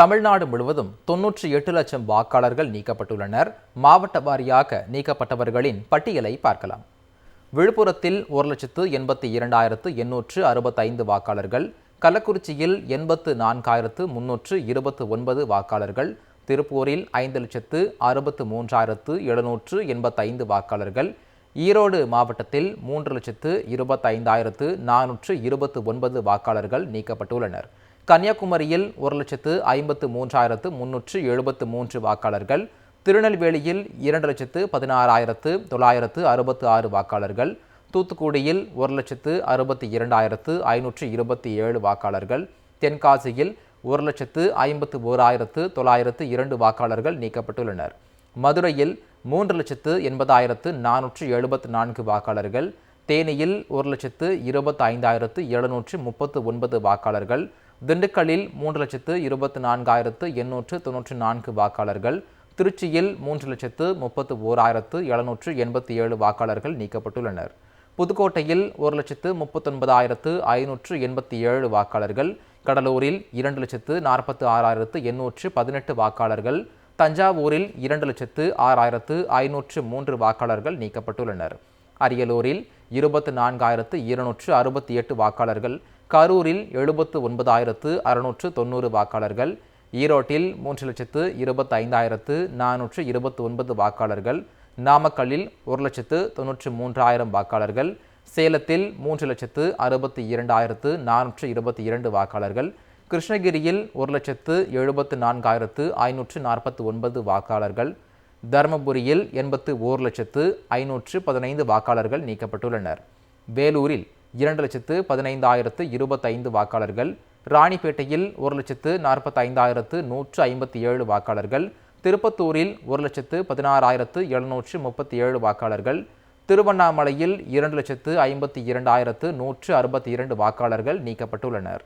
தமிழ்நாடு முழுவதும் தொன்னூற்றி எட்டு லட்சம் வாக்காளர்கள் நீக்கப்பட்டுள்ளனர். மாவட்ட வாரியாக நீக்கப்பட்டவர்களின் பட்டியலை பார்க்கலாம். விழுப்புரத்தில் ஒரு லட்சத்து எண்பத்தி இரண்டாயிரத்து எண்ணூற்று அறுபத்தைந்து வாக்காளர்கள். கள்ளக்குறிச்சியில் எண்பத்து நான்காயிரத்து முன்னூற்று இருபத்து ஒன்பது வாக்காளர்கள். திருப்பூரில் ஐந்து லட்சத்து அறுபத்து மூன்றாயிரத்து எழுநூற்று எண்பத்தைந்து வாக்காளர்கள். ஈரோடு மாவட்டத்தில் மூன்று லட்சத்து இருபத்தைந்தாயிரத்து நானூற்று இருபத்து ஒன்பது வாக்காளர்கள் நீக்கப்பட்டுள்ளனர். கன்னியாகுமரியில் ஒரு லட்சத்து ஐம்பத்து மூன்றாயிரத்து முன்னூற்று எழுபத்து மூன்று வாக்காளர்கள் திருநெல்வேலியில் இரண்டு லட்சத்து பதினாறாயிரத்து தொள்ளாயிரத்து அறுபத்து ஆறு வாக்காளர்கள் தூத்துக்குடியில் ஒரு லட்சத்து அறுபத்தி இரண்டாயிரத்து ஐநூற்று இருபத்தி ஏழு வாக்காளர்கள் தென்காசியில் ஒரு லட்சத்து ஐம்பத்து ஓராயிரத்து தொள்ளாயிரத்து இரண்டு வாக்காளர்கள் நீக்கப்பட்டுள்ளனர். மதுரையில் மூன்று லட்சத்து எண்பதாயிரத்து நானூற்று எழுபத்து நான்கு வாக்காளர்கள் தேனியில் ஒரு லட்சத்து இருபத்தி ஐந்தாயிரத்து எழுநூற்று முப்பத்து ஒன்பது வாக்காளர்கள் திண்டுக்கல்லில் மூன்று லட்சத்து இருபத்தி நான்காயிரத்து எண்ணூற்று தொன்னூற்று நான்கு வாக்காளர்கள் திருச்சியில் மூன்று லட்சத்து முப்பத்து ஓராயிரத்து எழுநூற்று எண்பத்தி ஏழு வாக்காளர்கள் நீக்கப்பட்டுள்ளனர். புதுக்கோட்டையில் ஒரு லட்சத்து முப்பத்தொன்பதாயிரத்து ஐநூற்று எண்பத்தி ஏழு வாக்காளர்கள் கடலூரில் இரண்டு லட்சத்து நாற்பத்து ஆறாயிரத்து எண்ணூற்று பதினெட்டு வாக்காளர்கள் தஞ்சாவூரில் இரண்டு லட்சத்து ஆறாயிரத்து ஐநூற்று மூன்று வாக்காளர்கள் நீக்கப்பட்டுள்ளனர். அரியலூரில் இருபத்து நான்காயிரத்து இருநூற்று அறுபத்தி எட்டு வாக்காளர்கள் கரூரில் எழுபத்து ஒன்பதாயிரத்து அறுநூற்று தொண்ணூறு வாக்காளர்கள் ஈரோட்டில் மூன்று லட்சத்து இருபத்தி ஐந்தாயிரத்து நானூற்று இருபத்தி ஒன்பது வாக்காளர்கள் நாமக்கல்லில் ஒரு லட்சத்து தொன்னூற்று மூன்றாயிரம் வாக்காளர்கள் சேலத்தில் மூன்று லட்சத்து அறுபத்தி இரண்டாயிரத்து நானூற்று இருபத்தி இரண்டு வாக்காளர்கள் கிருஷ்ணகிரியில் ஒரு லட்சத்து எழுபத்து நான்காயிரத்து ஐநூற்று நாற்பத்தி ஒன்பது வாக்காளர்கள் தருமபுரியில் எண்பத்து ஓர் லட்சத்து ஐநூற்று பதினைந்து வாக்காளர்கள் நீக்கப்பட்டுள்ளனர். வேலூரில் இரண்டு லட்சத்து பதினைந்தாயிரத்து இருபத்தைந்து வாக்காளர்கள். ராணிப்பேட்டையில் ஒரு லட்சத்து நாற்பத்தைந்தாயிரத்து நூற்று ஐம்பத்தி ஏழு வாக்காளர்கள். திருப்பத்தூரில் ஒரு லட்சத்து பதினாறாயிரத்து எழுநூற்று முப்பத்தி ஏழு வாக்காளர்கள். திருவண்ணாமலையில் இரண்டு லட்சத்து ஐம்பத்தி இரண்டாயிரத்து நூற்று அறுபத்தி இரண்டு வாக்காளர்கள் நீக்கப்பட்டுள்ளனர்.